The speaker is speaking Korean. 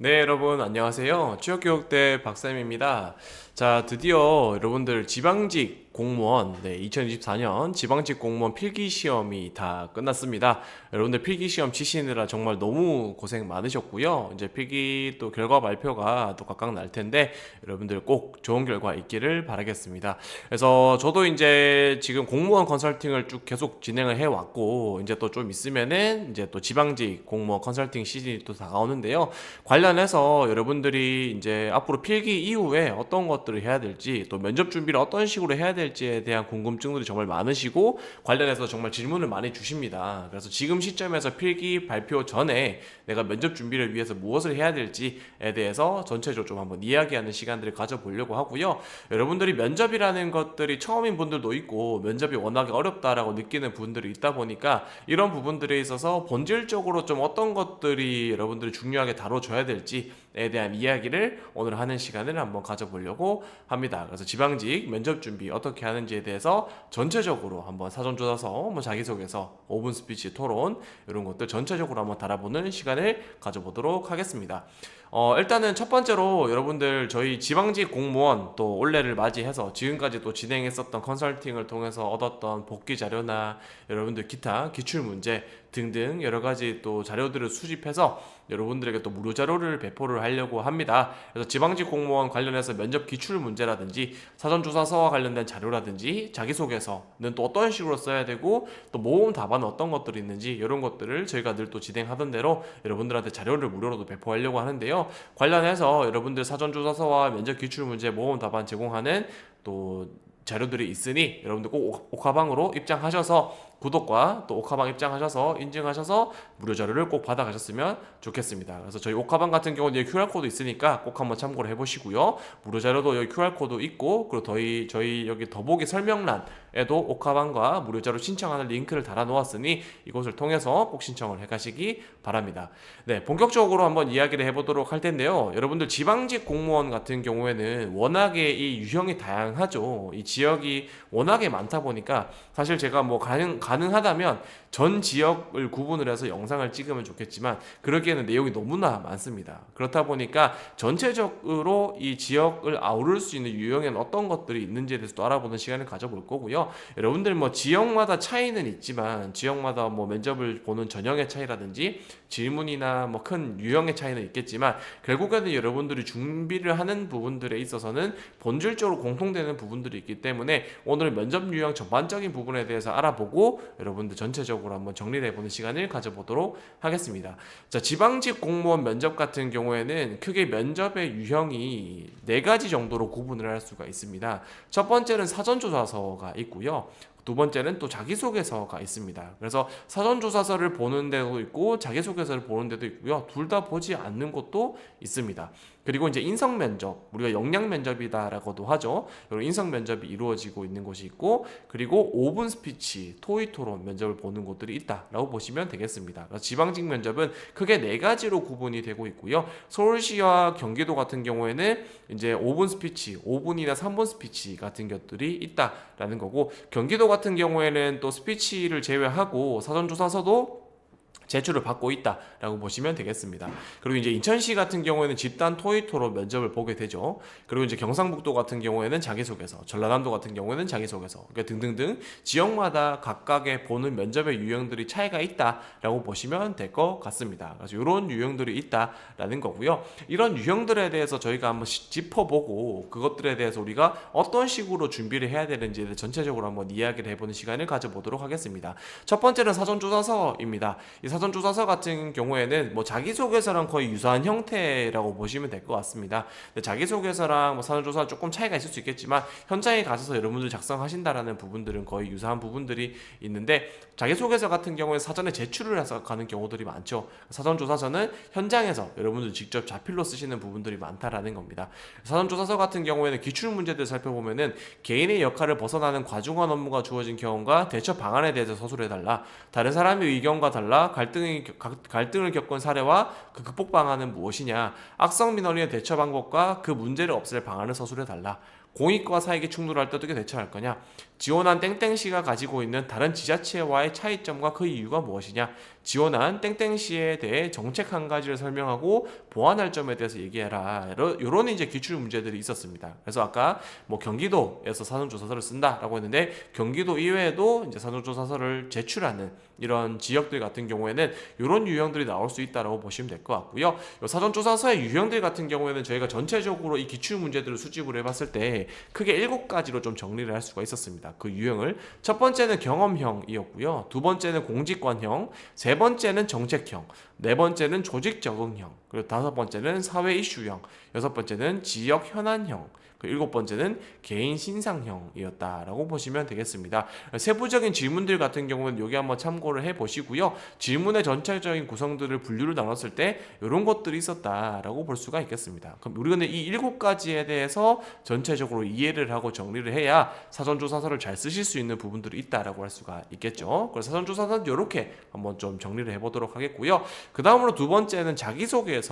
네, 여러분 안녕하세요. 취업교육대 박쌤입니다. 자, 드디어 여러분들 지방직 공무원, 네, 2024년 지방직 공무원 필기 시험이 다 끝났습니다. 여러분들 필기 시험 치시느라 정말 너무 고생 많으셨고요. 이제 필기 또 결과 발표가 또 각각 날 텐데 여러분들 꼭 좋은 결과 있기를 바라겠습니다. 그래서 저도 이제 지금 공무원 컨설팅을 쭉 계속 진행을 해 왔고 이제 또 좀 있으면은 이제 또 지방직 공무원 컨설팅 시즌이 또 다가오는데요. 관련해서 여러분들이 이제 앞으로 필기 이후에 어떤 것 들을 해야 될지 또 면접 준비를 어떤 식으로 해야 될지에 대한 궁금증들이 정말 많으시고 관련해서 정말 질문을 많이 주십니다. 그래서 지금 시점에서 필기 발표 전에 내가 면접 준비를 위해서 무엇을 해야 될지에 대해서 전체적으로 좀 한번 이야기하는 시간들을 가져보려고 하고요. 여러분들이 면접이라는 것들이 처음인 분들도 있고 면접이 워낙에 어렵다라고 느끼는 분들이 있다 보니까 이런 부분들에 있어서 본질적으로 좀 어떤 것들이 여러분들이 중요하게 다뤄줘야 될지에 대한 이야기를 오늘 하는 시간을 한번 가져보려고 합니다. 그래서 지방직 면접 준비 어떻게 하는지에 대해서 전체적으로 한번 사전 조사서, 뭐 자기소개서, 5분 스피치 토론 이런 것들 전체적으로 한번 달아보는 시간을 가져보도록 하겠습니다. 어, 일단은 첫 번째로 여러분들 저희 지방직 공무원 또 올해를 맞이해서 지금까지 또 진행했었던 컨설팅을 통해서 얻었던 복귀 자료나 여러분들 기타 기출 문제 등등 여러 가지 또 자료들을 수집해서 여러분들에게 또 무료 자료를 배포를 하려고 합니다. 그래서 지방직 공무원 관련해서 면접 기출 문제라든지 사전조사서와 관련된 자료라든지 자기소개서는 또 어떤 식으로 써야 되고 또 모험 답안은 어떤 것들이 있는지 이런 것들을 저희가 늘 또 진행하던 대로 여러분들한테 자료를 무료로도 배포하려고 하는데요. 관련해서 여러분들 사전조사서와 면접 기출 문제 모험 답안 제공하는 또 자료들이 있으니 여러분들 꼭 오- 옥화방으로 입장하셔서 구독과 또 옥화방 입장하셔서 인증하셔서 무료 자료를 꼭 받아가셨으면 좋겠습니다. 그래서 저희 옥화방 같은 경우는 여기 QR 코드 있으니까 꼭 한번 참고를 해보시고요. 무료 자료도 여기 QR 코드 있고 그리고 저희 저희 여기 더보기 설명란에도 옥화방과 무료 자료 신청하는 링크를 달아 놓았으니 이곳을 통해서 꼭 신청을 해가시기 바랍니다. 네, 본격적으로 한번 이야기를 해보도록 할 텐데요. 여러분들 지방직 공무원 같은 경우에는 워낙에 이 유형이 다양하죠. 이 지역이 워낙에 많다 보니까 사실 제가 뭐 가능 가능하다면 전 지역을 구분을 해서 영상을 찍으면 좋겠지만 그러기에는 내용이 너무나 많습니다. 그렇다 보니까 전체적으로 이 지역을 아우를 수 있는 유형에는 어떤 것들이 있는지에 대해서 또 알아보는 시간을 가져볼 거고요. 여러분들 뭐 지역마다 차이는 있지만 지역마다 뭐 면접을 보는 전형의 차이라든지 질문이나 뭐 큰 유형의 차이는 있겠지만 결국에는 여러분들이 준비를 하는 부분들에 있어서는 본질적으로 공통되는 부분들이 있기 때문에 오늘 면접 유형 전반적인 부분에 대해서 알아보고 여러분들 전체적으로 한번 정리를 해보는 시간을 가져보도록 하겠습니다. 자, 지방직 공무원 면접 같은 경우에는 크게 면접의 유형이 네 가지 정도로 구분을 할 수가 있습니다. 첫 번째는 사전조사서가 있고요. 두 번째는 또 자기소개서가 있습니다. 그래서 사전조사서를 보는 데도 있고 자기소개서를 보는 데도 있고요. 둘 다 보지 않는 곳도 있습니다. 그리고 이제 인성 면접, 우리가 역량 면접이다라고도 하죠. 이런 인성 면접이 이루어지고 있는 곳이 있고, 그리고 5분 스피치, 토의 토론 면접을 보는 곳들이 있다라고 보시면 되겠습니다. 지방직 면접은 크게 네 가지로 구분이 되고 있고요. 서울시와 경기도 같은 경우에는 이제 5분 스피치, 5분이나 3분 스피치 같은 것들이 있다라는 거고, 경기도 같은 경우에는 또 스피치를 제외하고 사전조사서도 제출을 받고 있다라고 보시면 되겠습니다. 그리고 이제 인천시 같은 경우에는 집단 토의토로 면접을 보게 되죠. 그리고 이제 경상북도 같은 경우에는 자기소개서, 전라남도 같은 경우에는 자기소개서, 그러니까 등등등 지역마다 각각의 보는 면접의 유형들이 차이가 있다라고 보시면 될 것 같습니다. 그래서 이런 유형들이 있다라는 거고요. 이런 유형들에 대해서 저희가 한번 시- 짚어보고 그것들에 대해서 우리가 어떤 식으로 준비를 해야 되는지에 대해 전체적으로 한번 이야기를 해보는 시간을 가져보도록 하겠습니다. 첫 번째는 사전조사서입니다. 이 사전조사서 같은 경우에는 뭐 자기소개서랑 거의 유사한 형태라고 보시면 될 것 같습니다. 자기소개서랑 뭐 사전조사 조금 차이가 있을 수 있겠지만 현장에 가셔서 여러분들 작성하신다라는 부분들은 거의 유사한 부분들이 있는데 자기소개서 같은 경우에 사전에 제출을 해서 가는 경우들이 많죠. 사전조사서는 현장에서 여러분들 직접 자필로 쓰시는 부분들이 많다라는 겁니다. 사전조사서 같은 경우에는 기출 문제들 살펴보면은 개인의 역할을 벗어나는 과중한 업무가 주어진 경우가 대처 방안에 대해서 서술해달라. 다른 사람의 의견과 달라 갈 등이 각- 갈등을 겪은 사례와 그 극복 방안은 무엇이냐? 악성 민원인의 대처 방법과 그 문제를 없앨 방안을 서술해 달라. 공익과 사익이 충돌할 때 어떻게 대처할 거냐? 지원한 땡땡시가 가지고 있는 다른 지자체와의 차이점과 그 이유가 무엇이냐? 지원한 땡땡시에 대해 정책 한 가지를 설명하고 보완할 점에 대해서 얘기해라. 이런 이제 기출 문제들이 있었습니다. 그래서 아까 뭐 경기도에서 사전조사서를 쓴다라고 했는데 경기도 이외에도 이제 사전조사서를 제출하는 이런 지역들 같은 경우에는 이런 유형들이 나올 수 있다라고 보시면 될 것 같고요. 요 사전조사서의 유형들 같은 경우에는 저희가 전체적으로 이 기출 문제들을 수집을 해봤을 때 크게 일곱 가지로 좀 정리를 할 수가 있었습니다. 그 유형을 첫 번째는 경험형이었고요. 두 번째는 공직관형, 세 번째는 정책형, 네 번째는 조직 적응형, 그리고 다섯 번째는 사회 이슈형, 여섯 번째는 지역 현안형, 그 일곱 번째는 개인 신상형이었다라고 보시면 되겠습니다. 세부적인 질문들 같은 경우는 여기 한번 참고를 해 보시고요. 질문의 전체적인 구성들을 분류를 나눴을 때 이런 것들이 있었다라고 볼 수가 있겠습니다. 그럼 우리는 이 일곱 가지에 대해서 전체적으로 이해를 하고 정리를 해야 사전조사서를 잘 쓰실 수 있는 부분들이 있다라고 할 수가 있겠죠. 그래서 사전조사서는 이렇게 한번 좀 정리를 해보도록 하겠고요. 그 다음으로 두 번째는 자기소개서